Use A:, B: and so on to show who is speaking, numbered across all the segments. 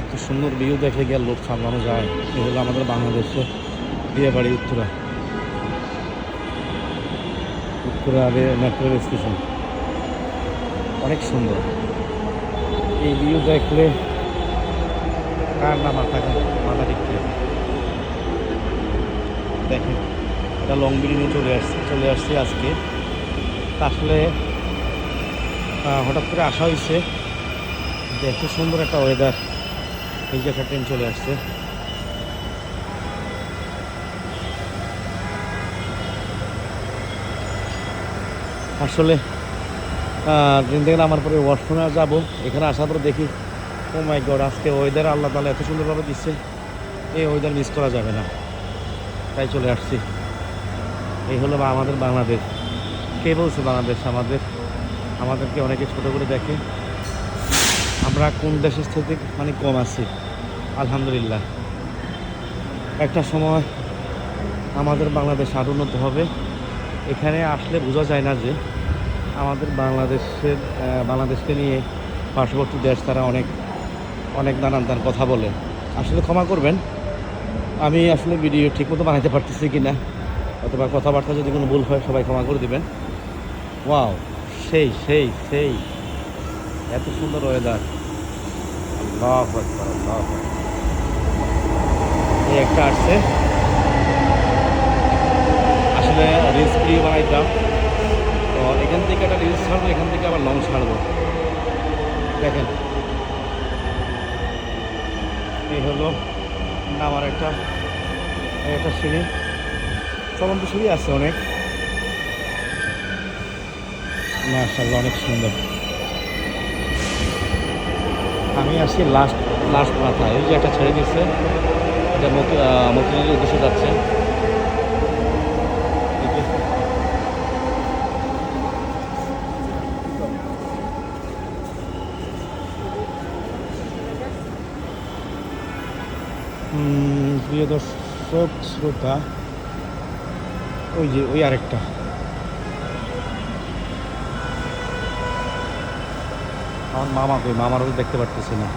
A: এত সুন্দর ভিউ দেখে গিয়ে লোক সামলানো যায় এ হলো আমাদের বাংলাদেশে বিয়ে বাড়ি Uttara Uttara metro rail station অনেক সুন্দর। এই ভিউ দেখলে কার না মাথা মাথা ঠিক? দেখেন এটা লং বিল্ডিংয়ে চলে আসছে চলে আসছে আজকে। তা আসলে হঠাৎ করে আসা হয়েছে এত সুন্দর একটা ওয়েদার এই যে একটা ট্রেন চলে আসছে। আসলে ট্রেন থেকে নামার পরে ওয়াশরুমে যাব। এখানে আসার পরে দেখি ও মাই গড আজকে ওয়েদার আল্লাহ তালা এত সুন্দরভাবে দিচ্ছে। এই ওয়েদার মিস করা যাবে না। তাই চলে আসছি। এই হলো আমাদের বাংলাদেশ। কে বলছে বাংলাদেশ? আমাদের, আমাদেরকে অনেকে ছোটো করে দেখে। আমরা কোন দেশের থেকে মানে কম আছি? আলহামদুলিল্লাহ। একটা সময় আমাদের বাংলাদেশ আরও উন্নত হবে। এখানে আসলে বোঝা যায় না যে আমাদের বাংলাদেশের বাংলাদেশকে নিয়ে পার্শ্ববর্তী দেশ তারা অনেক অনেক নানান নানান কথা বলে। আসলে ক্ষমা করবেন। আমি আসলে ভিডিও ঠিকমতো বানাইতে পারতেছি কি না অথবা কথাবার্তা যদি কোনো ভুল হয়, সবাই ক্ষমা করে দেবেন। ওয়াও, সেই সেই সেই। এত সুন্দর ওয়েদার আল্লাহ এই একটা আসছে। আসলে রিলস ভিডিও বানাইতাম তো এখান থেকে একটা রিলস ছাড়বো, এখান থেকে আবার লং ছাড়বো। দেখেন। এই হলো আমার একটা একটা সিঁড়ি। চলন্ত সিঁড়ি আছে অনেক। মার্শাল্লাহ অনেক সুন্দর। আমি আসি লাস্ট লাস্ট মাথায়। এই যে একটা ছেড়ে দিচ্ছে এটা মতি মতিনের উদ্দেশ্যে যাচ্ছে। প্রিয় দর্শক, শ্রোতা, ওই যে, ওই আরেকটা। আমার মামা কই? মামারও দেখতে পারতেছি না।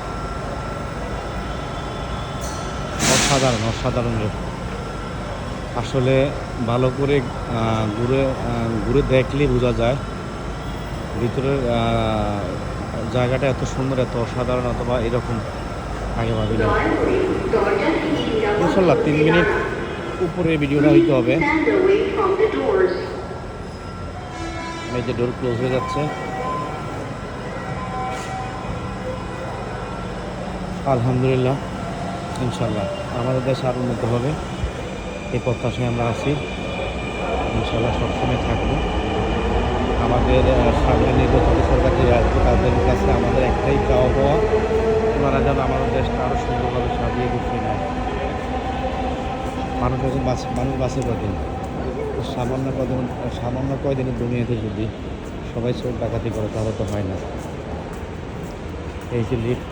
A: অসাধারণ অসাধারণ আসলে ভালো করে ঘুরে ঘুরে দেখলে বোঝা যায় ভিতরের জায়গাটা এত সুন্দর, এত অসাধারণ, অথবা এরকম। আগে ভাবি না ইনশাল্লাহ তিন মিনিট উপরে ভিডিওটা হইতে হবে. এই যে ডোর ক্লোজ হয়ে যাচ্ছে। আলহামদুলিল্লাহ ইনশাল্লাহ আমাদের দেশ আরও উন্নত হবে। এই প্রত্যাশায় আমরা আছি। ইনশাল্লাহ সবসময় থাকব। আমাদের সামনে নির্বাচিত সরকার যে আসবে, তাদের কাছে আমাদের একটাই চাওয়া পাওয়া, ওনারা যেন আমাদের দেশটা আরও সুন্দরভাবে সাজিয়ে গুছিয়ে নেয়। মানুষ এখন বাঁচ, মানুষ বাঁচে কদিন? সামান্য কদিন, সামান্য কয়দিনের দুনিয়াতে যদি সবাই চোর ডাকাতি করে, তাহলে তো হয় না। এই যে লিফট